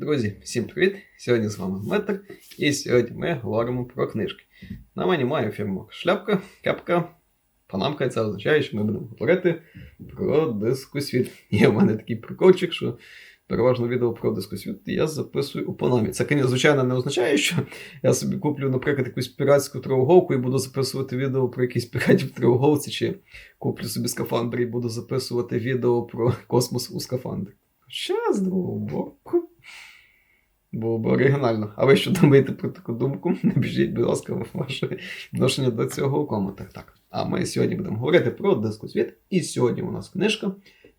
Друзі, всім привіт! Сьогодні з вами Метр, і сьогодні ми говоримо про книжки. На мені має фірму шляпка, кепка, панамка, це означає, що ми будемо говорити про дискусвіт. Є в мене такий прикольчик, що переважно відео про дискусвіт я записую у панамі. Це, звичайно, не означає, що я собі куплю, наприклад, якусь піратську тривоговку і буду записувати відео про якісь піратів в тривоговці, чи куплю собі скафандр і буду записувати відео про космос у скафандрі. Хоча з другого боку. Було б оригінально. А ви що думаєте про таку думку? Напишіть, будь ласка, ваше відношення до цього у коментах. Так. А ми сьогодні будемо говорити про дискусвіт. І сьогодні у нас книжка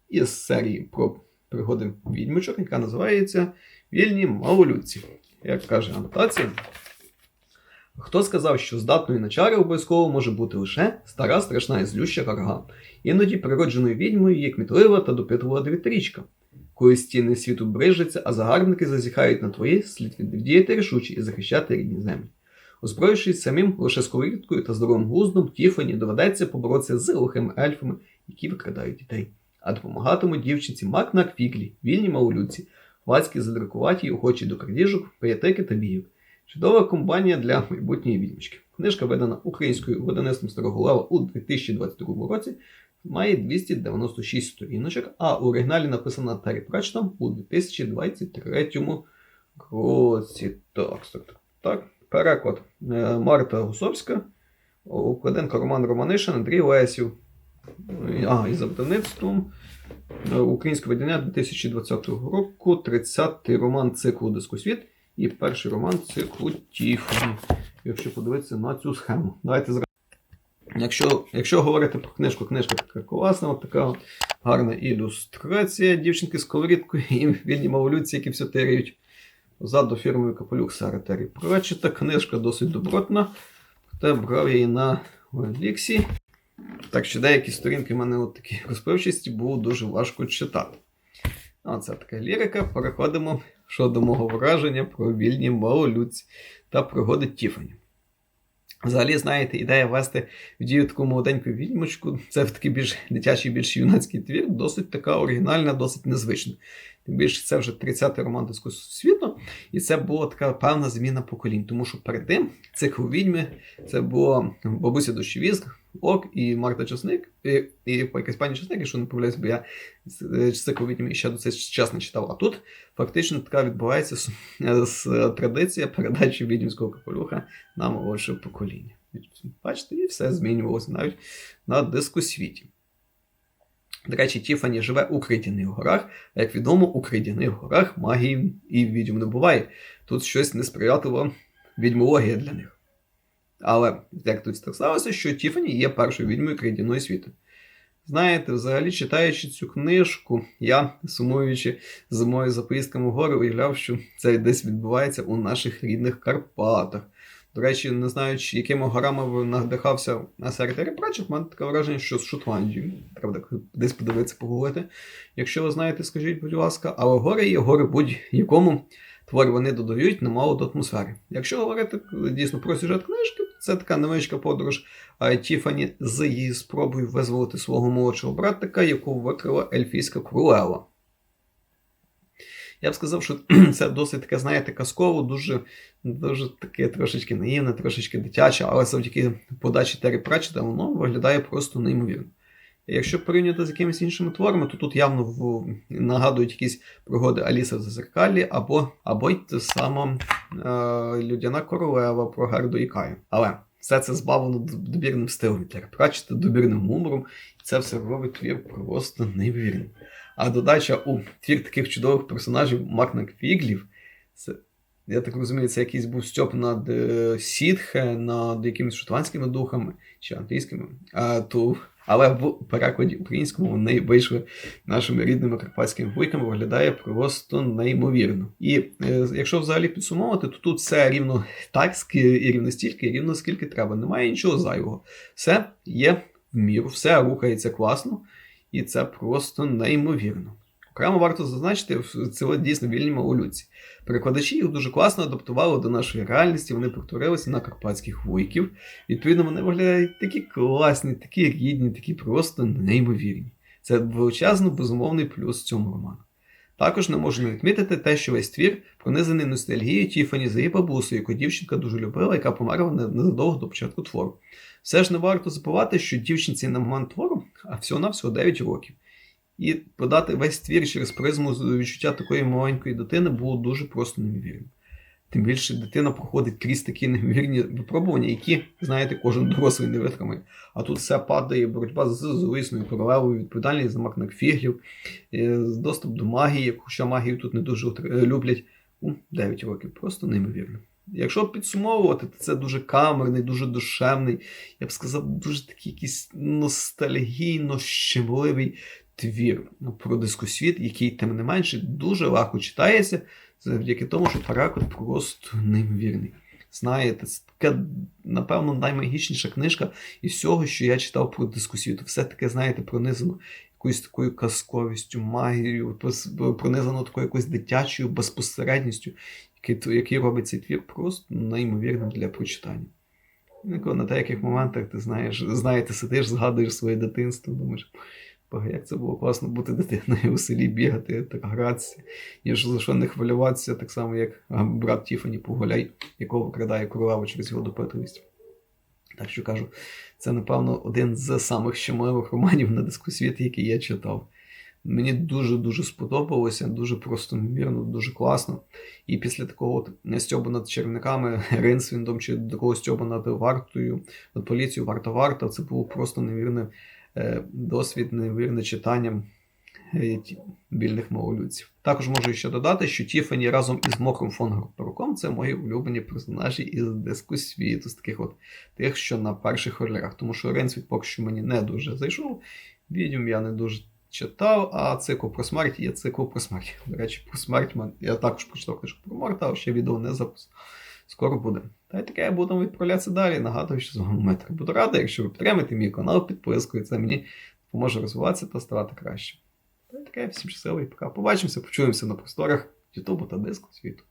із серії про пригоди відьмочок, яка називається Вільні малолюдці. Як каже анотація. Хто сказав, що здатною на чари обов'язково може бути лише стара страшна і злюща карга, іноді природженою відьмою є кмітлива та допитлива дев'ятирічка. Коли стіни світу брижаться, а загарбники зазіхають на твої, слід діяти рішуче і захищати рідні землі. Озброївшись самим лише сковорідкою та здоровим глуздом, Тіфані доведеться поборотися з глухими ельфами, які викрадають дітей, а допомагатимуть дівчинці Макнак Фіклі, вільні малолюдці, хвацькі задракуваті охочі до крадіжок, паятики та бійок. Чудова компанія для майбутньої відьмочки. Книжка видана українською видавництвом Староголава у 2022 році має 296 сторіночок, а у оригіналі написана Террі Пратчетом у 2023 році. Так, так, так. Переклад е, Марта Гусовська, Укладенко Роман Романишин, Андрій Лесів. А, і за видавництвом е, Українське видання 2020 року, 30-й роман циклу Дискусвіт і перший роман циклу Тіфані. Якщо подивитися на цю схему. Давайте. Якщо якщо говорити про книжку, книжка така класна, от така гарна ілюстрація дівчинки з колоріткою і вільні малолюдці, які все теряють. Ззаду фірмою капелюх Сара Террі Прочита. Книжка досить добротна, проте брав я її на Ліксі. Так що деякі сторінки в мене от такі розпливчасті було дуже важко читати. Оце така лірика. Переходимо щодо мого враження про вільні малолюдці та пригоди Тіфані. Взагалі, знаєте, ідея вести в дію таку молоденьку відьмочку, це такий більш дитячий, більш юнацький твір, досить така оригінальна, досить незвична. Тим більше це вже 30-й роман диску світу, і це була така певна зміна поколінь. Тому що перед тим цикл відьми це було бабуся дощовізк, Ок і Марта Часник, і, і якась пані Часник, якщо не помиляюсь, бо я цикл відьми ще до цей час не читав. А тут фактично така відбувається з, з традиція передачі відьмського капелюха на молодше покоління. Бачите, і все змінювалося навіть на дискосвіті. До речі, Тіфані живе у Кридяних горах, як відомо, у Кридяних горах магії і відьм не буває. Тут щось несприятливо відьмологія для них. Але як тут так сталося, що Тіфані є першою відьмою кридяної світу. Знаєте, взагалі, читаючи цю книжку, я, сумуючи зимою за поїздками гори, уявляв, що це десь відбувається у наших рідних Карпатах. До речі, не знаю, якими горами надихався на Пратчет, в мене таке враження, що з Шотландії. Треба десь подивитися, погуглити. Якщо ви знаєте, скажіть, будь ласка, але гори є гори будь-якому творі вони додають немало до атмосфери. Якщо говорити дійсно про сюжет книжки, це така невеличка подорож Тіфані з її спробою визволити свого молодшого братика, яку викрила ельфійська королева. Я б сказав, що це досить таке, знаєте, казково, дуже дуже таке трошечки наївне, трошечки дитяче, але завдяки подачі Террі Пратчета воно виглядає просто неймовірно. Якщо порівняти з якимись іншими творами, то тут явно в... нагадують якісь пригоди Аліса в Зазеркалі або або й те саме е, Людяна королева про Гарду і Каю. Але все це збавлено добірним стилем Пратчета, добірним гумором, і це все робить твір просто неймовірним. А додача у твір таких чудових персонажів Макнак Фіглів. Це, я так розумію, це якийсь був стьоп над е, Сітхе, над якимись шотландськими духами чи англійськими. А, то, але в перекладі українському вони вийшли нашими рідними карпатськими вуйками, виглядає просто неймовірно. І е, якщо взагалі підсумовувати, то тут все рівно так, і рівно стільки, і рівно скільки треба. Немає нічого зайвого. Все є в міру, все рухається класно. І це просто неймовірно. Окремо варто зазначити, це дійсно вільні малолюдці. Перекладачі їх дуже класно адаптували до нашої реальності, вони повторилися на карпатських вуйків. Відповідно, вони виглядають такі класні, такі рідні, такі просто неймовірні. Це величезно безумовний плюс цьому роману. Також не можу не відмітити те, що весь твір пронизаний ностальгією Тіфані за її бабусею, яку дівчинка дуже любила, яка померла незадовго до початку твору. Все ж не варто забувати, що дівчинці на момент твору, а всього-навсього 9 років. І подати весь твір через призму відчуття такої маленької дитини було дуже просто неймовірно. Тим більше дитина проходить крізь такі неймовірні випробування, які, знаєте, кожен дорослий не витримає. А тут все падає, боротьба з зловісною королевою, відповідальність за макнакфіглів, е, доступ до магії, хоча магію тут не дуже е, люблять. У 9 років, просто неймовірно. Якщо підсумовувати, то це дуже камерний, дуже душевний, я б сказав, дуже такий якийсь ностальгійно щемливий твір ну, про дискосвіт, який, тим не менше, дуже легко читається, завдяки тому, що переклад просто неймовірний. Знаєте, це така, напевно, наймагічніша книжка із всього, що я читав про дискосвіту. Все таке, знаєте, пронизано якоюсь такою казковістю, магією, пронизано такою якоюсь дитячою безпосередністю, який, який робить цей твір просто неймовірним для прочитання. Інколи на деяких моментах ти знаєш, знаєте, сидиш, згадуєш своє дитинство, думаєш, «Бога, як це було класно бути дитиною у селі, бігати, так гратися, ніж за що не хвилюватися, так само, як брат Тіфані Погуляй, якого викрадає королеву через його допитливість. Так що кажу, це, напевно, один з самих щемливих романів на дискосвіті, який я читав. Мені дуже-дуже сподобалося, дуже просто неймовірно, дуже класно. І після такого от стьобу над червниками, Ринсвіндом чи такого стьобу над вартою, над поліцією, варта варта, це було просто неймовірний е, досвід, неймовірне читання е, вільних малолюдців. Також можу ще додати, що Тіфані разом із Мокром фон Гарперуком це мої улюблені персонажі із диску світу, з таких от тих, що на перших ролях. Тому що Ренсвіт поки що мені не дуже зайшов. Відьом я не дуже читав, а цикл про смерть є цикл про смерть. До речі, про смерть я також прочитав книжку про Морта, а ще відео не записав. Скоро буде. Та й таке буду відправлятися далі. Нагадую, що з вами Метр. Буду радий, якщо ви підтримаєте мій канал підпискою. Це мені допоможе розвиватися та ставати краще. Та й таке, всім щасливо і пока. Побачимося, почуємося на просторах Ютубу та диску світу.